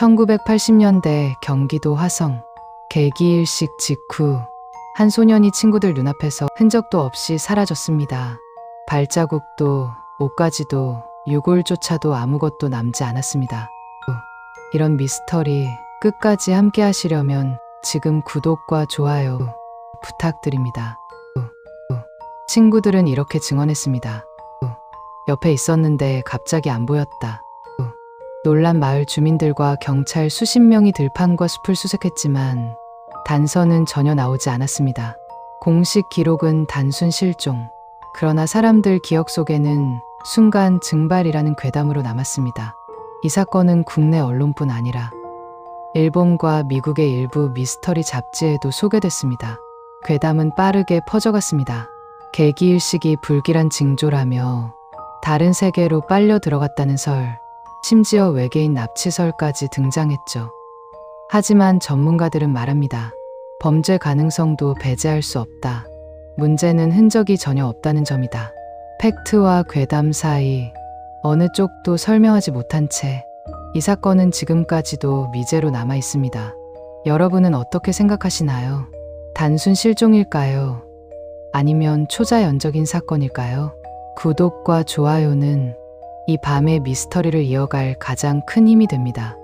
1980년대 경기도 화성 개기일식 직후 한 소년이 친구들 눈앞에서 흔적도 없이 사라졌습니다. 발자국도 옷가지도 유골조차도 아무것도 남지 않았습니다. 이런 미스터리 끝까지 함께 하시려면 지금 구독과 좋아요 부탁드립니다. 친구들은 이렇게 증언했습니다. 옆에 있었는데 갑자기 안 보였다. 놀란 마을 주민들과 경찰 수십 명이 들판과 숲을 수색했지만 단서는 전혀 나오지 않았습니다. 공식 기록은 단순 실종. 그러나 사람들 기억 속에는 순간 증발이라는 괴담으로 남았습니다. 이 사건은 국내 언론뿐 아니라 일본과 미국의 일부 미스터리 잡지에도 소개됐습니다. 괴담은 빠르게 퍼져갔습니다. 개기일식이 불길한 징조라며 다른 세계로 빨려 들어갔다는 설, 심지어 외계인 납치설까지 등장했죠. 하지만 전문가들은 말합니다. 범죄 가능성도 배제할 수 없다. 문제는 흔적이 전혀 없다는 점이다. 팩트와 괴담 사이 어느 쪽도 설명하지 못한 채 이 사건은 지금까지도 미제로 남아 있습니다. 여러분은 어떻게 생각하시나요? 단순 실종일까요? 아니면 초자연적인 사건일까요? 구독과 좋아요는 이 밤의 미스터리를 이어갈 가장 큰 힘이 됩니다.